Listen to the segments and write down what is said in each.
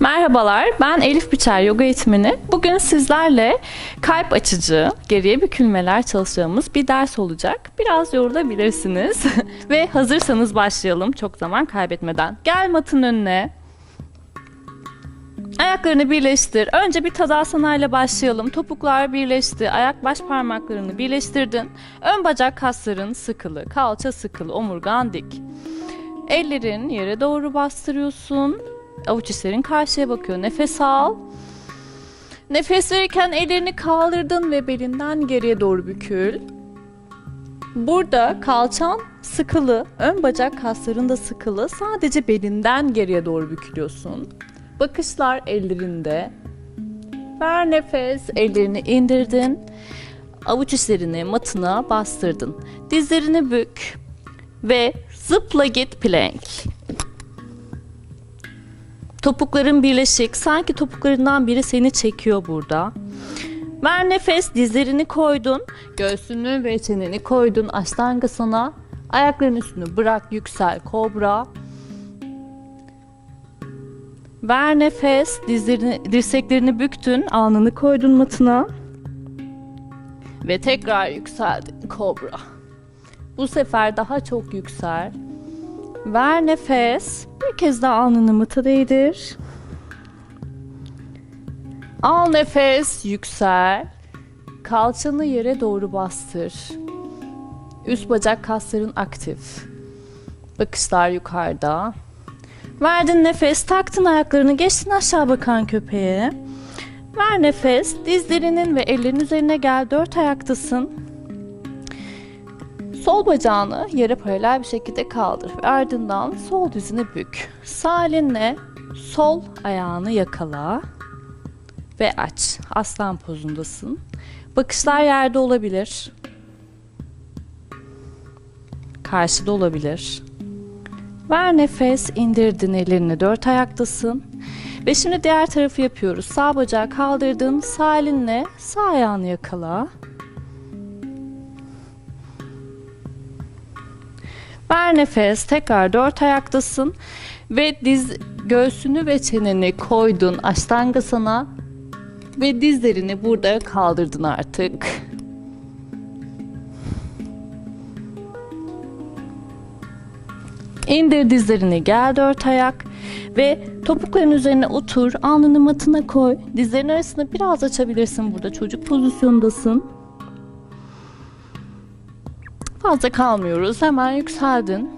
Merhabalar, ben Elif Biçer, yoga eğitmeni. Bugün sizlerle kalp açıcı, geriye bükülmeler çalışacağımız bir ders olacak. Biraz yorulabilirsiniz ve hazırsanız başlayalım çok zaman kaybetmeden. Gel matın önüne. Ayaklarını birleştir. Önce bir tadasana ile başlayalım. Topuklar birleşti. Ayak baş parmaklarını birleştirdin. Ön bacak kasların sıkılı, kalça sıkılı, omurgan dik. Ellerin yere doğru bastırıyorsun. Avuç içlerin karşıya bakıyor. Nefes al. Nefes verirken ellerini kaldırdın ve belinden geriye doğru bükül. Burada kalçan sıkılı, ön bacak kasların da sıkılı. Sadece belinden geriye doğru bükülüyorsun. Bakışlar ellerinde. Ver nefes, ellerini indirdin. Avuç içlerini matına bastırdın. Dizlerini bük ve zıpla git plank. Topukların birleşik. Sanki topuklarından biri seni çekiyor burada. Ver nefes. Dizlerini koydun. Göğsünü ve çeneni koydun. Aştangasana. Ayakların üstünü bırak. Yüksel. Kobra. Ver nefes. Dizlerini, dirseklerini büktün. Alnını koydun matına. Ve tekrar yükseldin. Kobra. Bu sefer daha çok yüksel. Ver nefes. Bir kez daha alnını mıta değdir. Al nefes, yüksel. Kalçanı yere doğru bastır. Üst bacak kasların aktif. Bakışlar yukarıda. Verdin nefes, taktın ayaklarını, geçtin aşağı bakan köpeğe. Ver nefes, dizlerinin ve ellerin üzerine gel, dört ayaktasın. Sol bacağını yere paralel bir şekilde kaldır ve ardından sol dizini bük. Sağ elinle sol ayağını yakala ve aç. Aslan pozundasın. Bakışlar yerde olabilir. Karşıda olabilir. Ver nefes, indirdin ellerini dört ayaktasın. Ve şimdi diğer tarafı yapıyoruz. Sağ bacağı kaldırdın, sağ elinle sağ ayağını yakala. Ver nefes. Tekrar dört ayaktasın. Ve diz göğsünü ve çeneni koydun aştangasana. Ve dizlerini burada kaldırdın artık. İndir dizlerini gel dört ayak ve topukların üzerine otur alnını matına koy dizlerin arasını biraz açabilirsin burada çocuk pozisyondasın Fazla kalmıyoruz. Hemen yükseldin.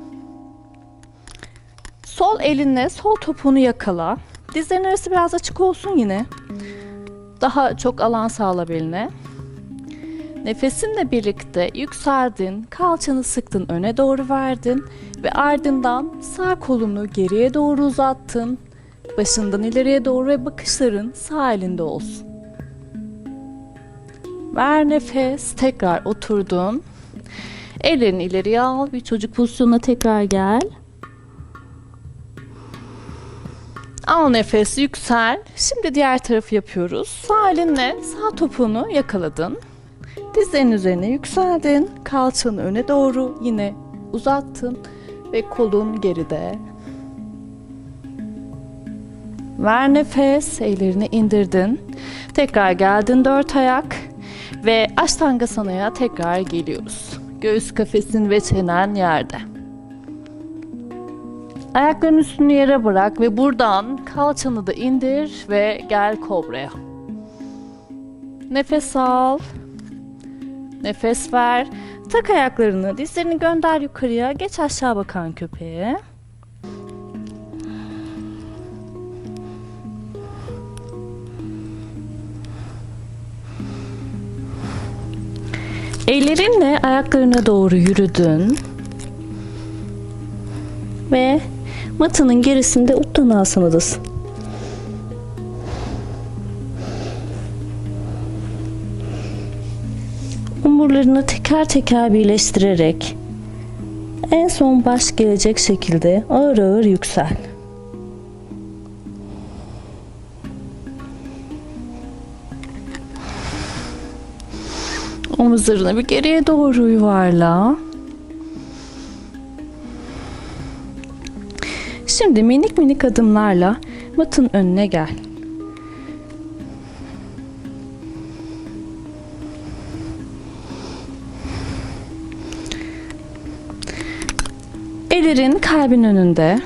Sol elinle sol topuğunu yakala. Dizlerin arası biraz açık olsun yine. Daha çok alan sağla beline. Nefesinle birlikte yükseldin, kalçanı sıktın, öne doğru verdin ve ardından sağ kolunu geriye doğru uzattın. Başından ileriye doğru ve bakışların sağ elinde olsun. Ver nefes, tekrar oturdun. Ellerini ileriye al. Bir çocuk pozisyonuna tekrar gel. Al nefes yüksel. Şimdi diğer tarafı yapıyoruz. Sağ elinle sağ topuğunu yakaladın. Dizlerin üzerine yükseldin. Kalçanı öne doğru yine uzattın. Ve kolun geride. Ver nefes. Ellerini indirdin. Tekrar geldin dört ayak. Ve Ashtanga tekrar geliyoruz. Göğüs kafesin ve çenen yerde. Ayakların üstünü yere bırak ve buradan kalçanı da indir ve gel kobraya. Nefes al. Nefes ver. Tak ayaklarını, dizlerini gönder yukarıya. Geç aşağı bakan köpeğe. Ellerinle ayaklarına doğru yürüdün. Ve matının gerisinde Uttanasana'dasın. Omurlarını teker teker birleştirerek en son baş gelecek şekilde ağır ağır yüksel. Omuzlarını bir geriye doğru yuvarla. Şimdi minik minik adımlarla Matın önüne gel. Ellerin kalbin önünde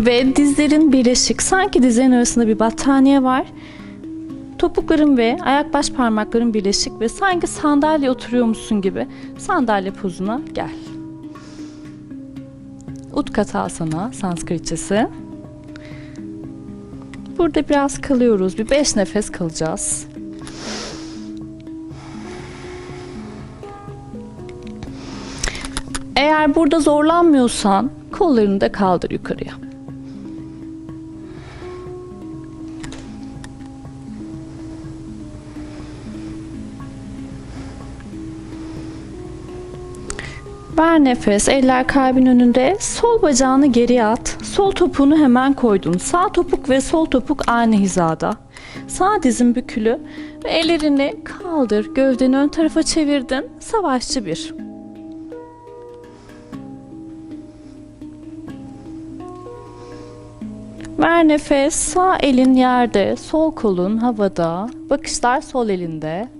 ve dizlerin birleşik. Sanki dizlerin arasında bir battaniye var. Topukların ve ayak baş parmakların birleşik ve sanki sandalye oturuyormuşsun gibi sandalye pozuna gel. Utkatasana Sanskritçesi. Burada biraz kalıyoruz. Bir beş nefes kalacağız. Eğer burada zorlanmıyorsan kollarını da kaldır yukarıya. Ver nefes, eller kalbin önünde. Sol bacağını geriye at. Sol topuğunu hemen koydun. Sağ topuk ve sol topuk aynı hizada. Sağ dizin bükülü ellerini kaldır. Gövdeni ön tarafa çevirdin. Savaşçı bir. Ver nefes. Sağ elin yerde, sol kolun havada. Bakışlar sol elinde.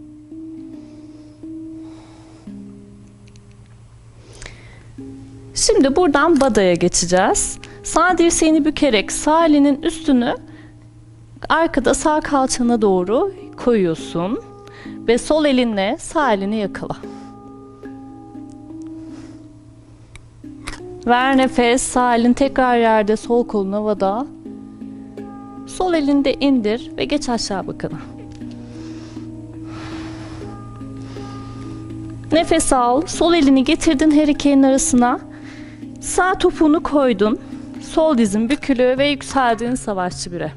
Şimdi buradan badaya geçeceğiz. Sağ dirseğini bükerek sağ elinin üstünü arkada sağ kalçana doğru koyuyorsun ve sol elinle sağ elini yakala. Ver nefes, sağ elin tekrar yerde, sol kolun havada. Sol elini de indir ve geç aşağı bakana. Nefes al, sol elini getirdin her iki elin arasına. Sağ topuğunu koydun. Sol dizin bükülü ve yükseldin savaşçı bire.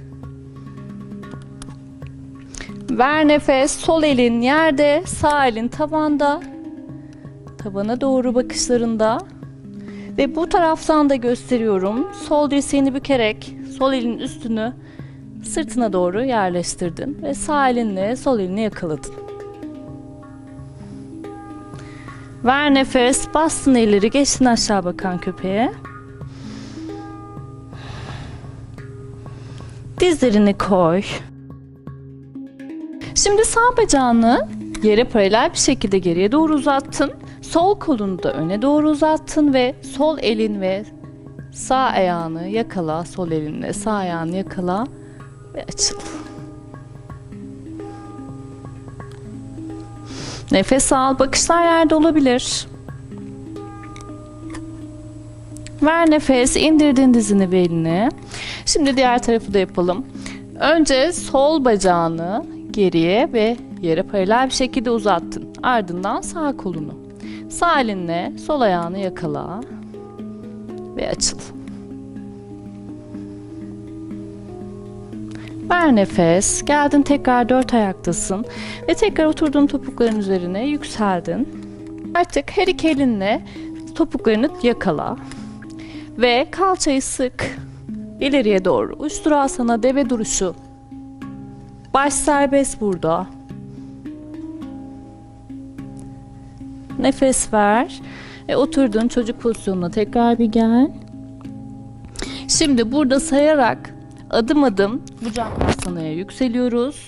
Ver nefes. Sol elin yerde, sağ elin tabanda. Tabana doğru bakışlarında. Ve bu taraftan da gösteriyorum. Sol dirseğini bükerek sol elin üstünü sırtına doğru yerleştirdin ve sağ elinle sol elini yakaladın. Ver nefes, bastın elleri, geçtin aşağı bakan köpeğe. Dizlerini koy. Şimdi sağ bacağını yere paralel bir şekilde geriye doğru uzattın. Sol kolunu da öne doğru uzattın ve sol elin ve sağ ayağını yakala. Sol elinle sağ ayağını yakala ve açıl. Nefes al. Bakışlar yerde olabilir. Ver nefes. indirdin dizini ve elini. Şimdi diğer tarafı da yapalım. Önce sol bacağını geriye ve yere paralel bir şekilde uzattın. Ardından sağ kolunu. Sağ elinle sol ayağını yakala ve açıl. Ver nefes. Geldin tekrar dört ayaktasın. Ve tekrar oturduğun topukların üzerine yükseldin. Artık her iki elinle topuklarını yakala. Ve kalçayı sık. ileriye doğru. Uçturasana deve duruşu. Baş serbest burada. Nefes ver. Ve oturduğun çocuk pozisyonuna tekrar bir gel. Şimdi burada sayarak adım adım Bujanghasana'ya yükseliyoruz.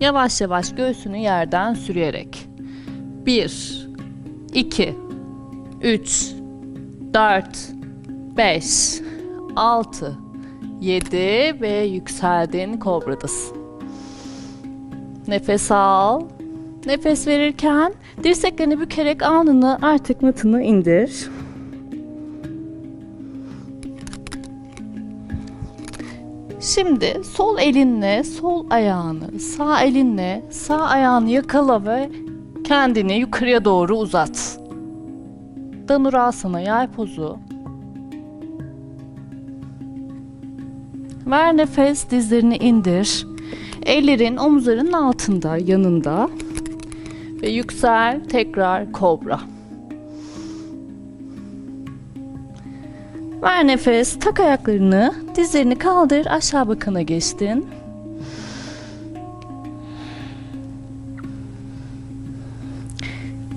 Yavaş yavaş göğsünü yerden sürüyerek. 1 2 3 4 5 6 7 ve yükseldin kobradasın. Nefes al. Nefes verirken dirseklerini bükerek alnını artık matını indir. Şimdi sol elinle sol ayağını, sağ elinle sağ ayağını yakala ve kendini yukarıya doğru uzat. Danurasana yay pozu. Ver nefes, dizlerini indir. Ellerin omuzların altında, yanında. Ve yüksel, tekrar kobra. Ver nefes, tak ayaklarını, dizlerini kaldır, aşağı bakana geçtin.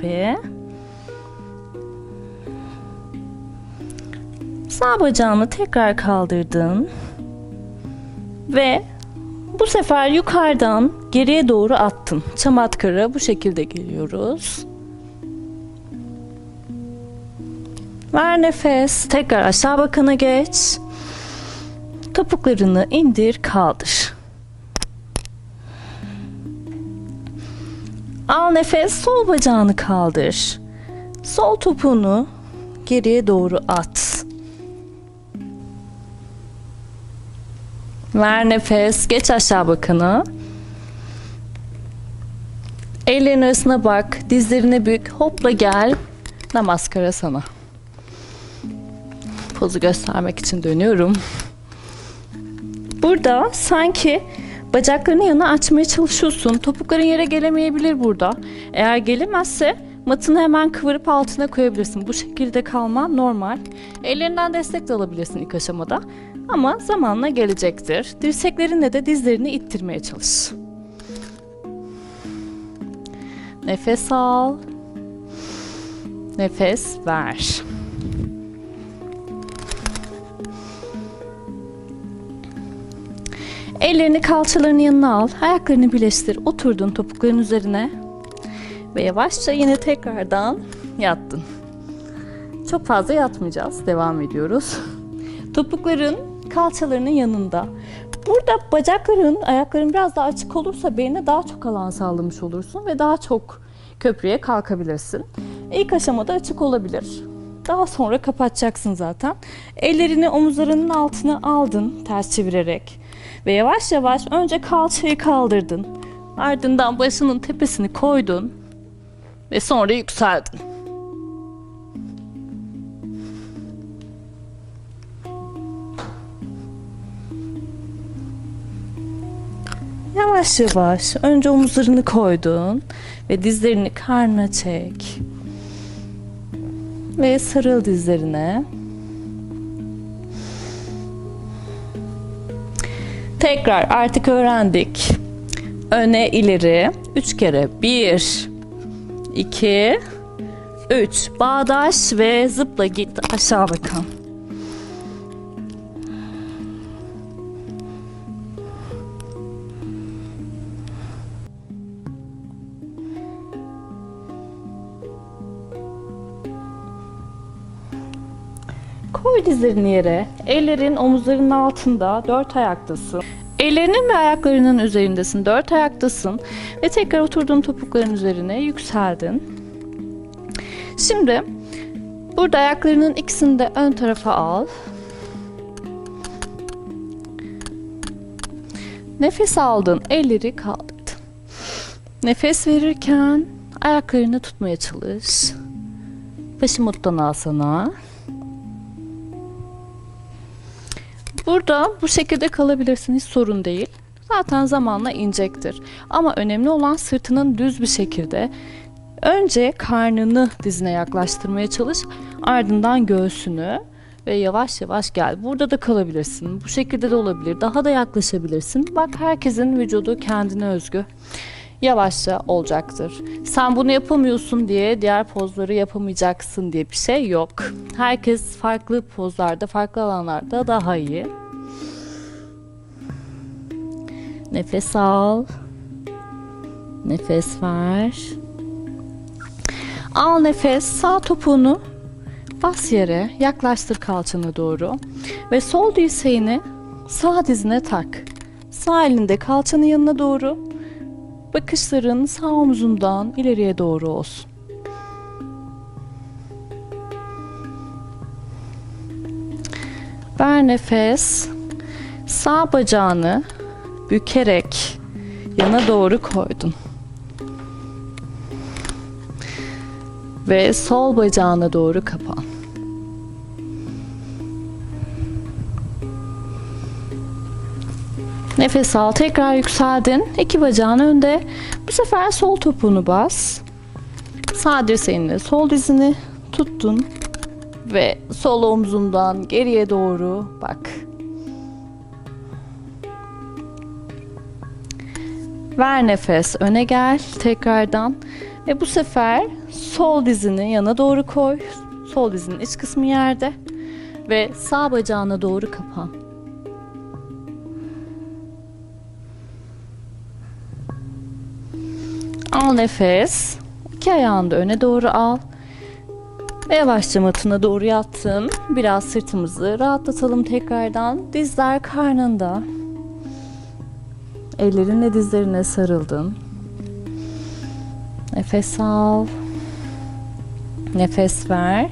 Ve sağ bacağını tekrar kaldırdın. Ve bu sefer yukarıdan geriye doğru attın. Çamatkara bu şekilde geliyoruz. Ver nefes. Tekrar aşağı bakana geç. Topuklarını indir, kaldır. Al nefes, sol bacağını kaldır. Sol topuğunu geriye doğru at. Ver nefes, geç aşağı bakana. Ellerin arasına bak, dizlerine bük, hopla gel. Namaskara sana. Pozu göstermek için dönüyorum. Burada sanki bacaklarını yana açmaya çalışıyorsun. Topukların yere gelemeyebilir burada. Eğer gelemezse matını hemen kıvırıp altına koyabilirsin. Bu şekilde kalma normal. Ellerinden destek de alabilirsin ilk aşamada. Ama zamanla gelecektir. Dirseklerinle de dizlerini ittirmeye çalış. Nefes al. Nefes ver. Ellerini kalçalarının yanına al. Ayaklarını birleştir. Oturdun topukların üzerine. Ve yavaşça yine tekrardan yattın. Çok fazla yatmayacağız. Devam ediyoruz. Topukların kalçalarının yanında. Burada bacakların, ayakların biraz daha açık olursa beline daha çok alan sağlamış olursun ve daha çok köprüye kalkabilirsin. İlk aşamada açık olabilir. Daha sonra kapatacaksın zaten. Ellerini omuzlarının altına aldın ters çevirerek. Ve yavaş yavaş önce kalçayı kaldırdın. Ardından başının tepesini koydun. Ve sonra yükseldin. Yavaş yavaş önce omuzlarını koydun ve dizlerini karnına çek. Ve sarıl dizlerine. Tekrar artık öğrendik. Öne ileri. Üç kere. Bir, iki, üç. Bağdaş ve zıpla git aşağı bakalım. Koy dizlerini yere. Ellerin omuzlarının altında. Dört ayaktasın. Ellerinin ve ayaklarının üzerindesin. Dört ayaktasın. Ve tekrar oturduğun topukların üzerine yükseldin. Şimdi burada ayaklarının ikisini de ön tarafa al. Nefes aldın. Elleri kaldırdın. Nefes verirken ayaklarını tutmaya çalış. Paşimuttan alsana. Burada bu şekilde kalabilirsin hiç sorun değil. Zaten zamanla inecektir. Ama önemli olan sırtının düz bir şekilde önce karnını dizine yaklaştırmaya çalış. Ardından göğsünü ve yavaş yavaş gel. Burada da kalabilirsin. Bu şekilde de olabilir. Daha da yaklaşabilirsin. Bak herkesin vücudu kendine özgü. Yavaşça olacaktır. Sen bunu yapamıyorsun diye diğer pozları yapamayacaksın diye bir şey yok. Herkes farklı pozlarda, farklı alanlarda daha iyi. Nefes al. Nefes ver. Al nefes. Sağ topuğunu bas yere, yaklaştır kalçana doğru ve sol dirseğini sağ dizine tak. Sağ elinde kalçanın yanına doğru. Bakışların sağ omzundan ileriye doğru olsun. Ver nefes. Sağ bacağını bükerek yana doğru koydun. Ve sol bacağına doğru kapan. Nefes al, tekrar yükseldin. İki bacağın önde. Bu sefer sol topuğunu bas. Sağ dirseğinle sol dizini tuttun ve sol omzundan geriye doğru bak. Ver nefes, öne gel tekrardan. Ve bu sefer sol dizini yana doğru koy. Sol dizinin iç kısmı yerde ve sağ bacağına doğru kapan. Al nefes. İki ayağını da öne doğru al. Ve yavaşça matına doğru yattım. Biraz sırtımızı rahatlatalım tekrardan. Dizler karnında. Ellerinle dizlerine sarıldın. Nefes al. Nefes ver.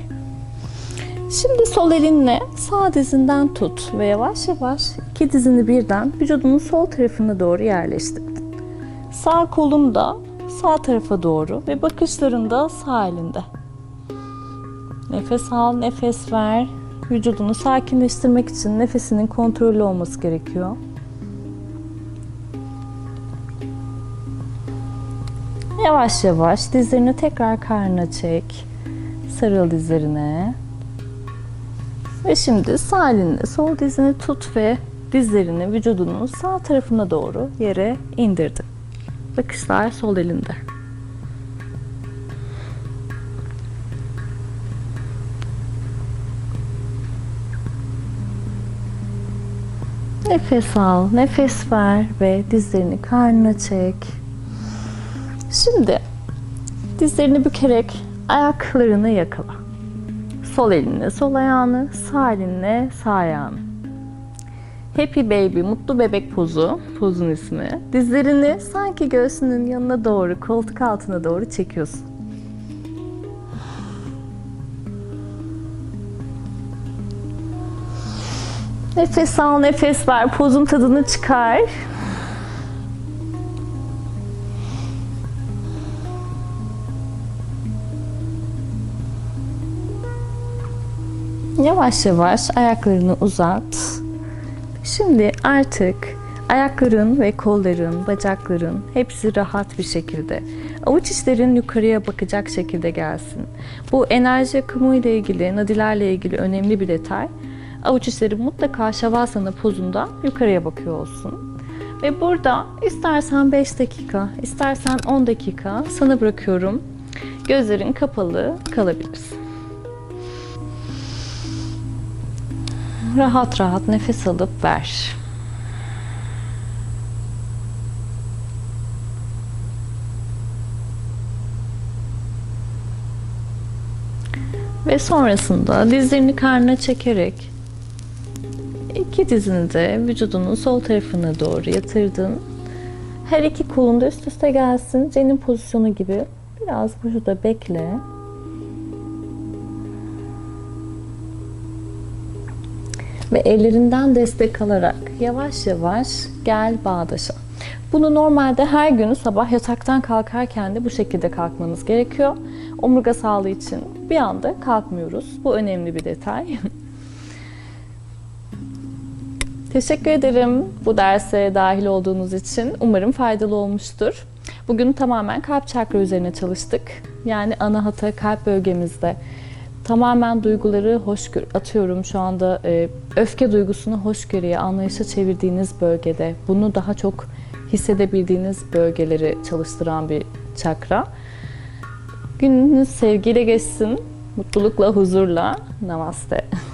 Şimdi sol elinle sağ dizinden tut ve yavaş yavaş iki dizini birden vücudunun sol tarafına doğru yerleştir. Sağ kolun da sağ tarafa doğru ve bakışların da sağ elinde. Nefes al, nefes ver. Vücudunu sakinleştirmek için nefesinin kontrollü olması gerekiyor. Yavaş yavaş dizlerini tekrar karnına çek. Sarıl dizlerine. Ve şimdi sağ elinle sol dizini tut ve dizlerini vücudunun sağ tarafına doğru yere indirdin. Bakışlar sol elinde. Nefes al, nefes ver ve dizlerini karnına çek. Şimdi dizlerini bükerek ayaklarını yakala. Sol elinle sol ayağını, sağ elinle sağ ayağını. Happy Baby, mutlu bebek pozu, pozun ismi. Dizlerini sanki göğsünün yanına doğru, koltuk altına doğru çekiyorsun. Nefes al, nefes ver. Pozun tadını çıkar. Yavaş yavaş ayaklarını uzat. Şimdi artık ayakların ve kolların, bacakların hepsi rahat bir şekilde. Avuç içlerin yukarıya bakacak şekilde gelsin. Bu enerji akımı ile ilgili, nadilerle ilgili önemli bir detay. Avuç içleri mutlaka şavasana pozunda yukarıya bakıyor olsun. Ve burada istersen 5 dakika, istersen 10 dakika sana bırakıyorum. Gözlerin kapalı kalabilirsin. Rahat rahat nefes alıp ver. Ve sonrasında dizlerini karnına çekerek iki dizini de vücudunun sol tarafına doğru yatırdın. Her iki kolun da üst üste gelsin. Cenin pozisyonu gibi. Biraz burada bekle. Ve ellerinden destek alarak yavaş yavaş gel bağdaşa. Bunu normalde her gün sabah yataktan kalkarken de bu şekilde kalkmanız gerekiyor. Omurga sağlığı için bir anda kalkmıyoruz. Bu önemli bir detay. Teşekkür ederim bu derse dahil olduğunuz için. Umarım faydalı olmuştur. Bugün tamamen kalp çakra üzerine çalıştık. Yani anahata kalp bölgemizde tamamen duyguları hoşgör atıyorum şu anda e, öfke duygusunu hoşgörüye, anlayışa çevirdiğiniz bölgede bunu daha çok hissedebildiğiniz bölgeleri çalıştıran bir çakra. Gününüz sevgiyle geçsin, mutlulukla, huzurla. Namaste.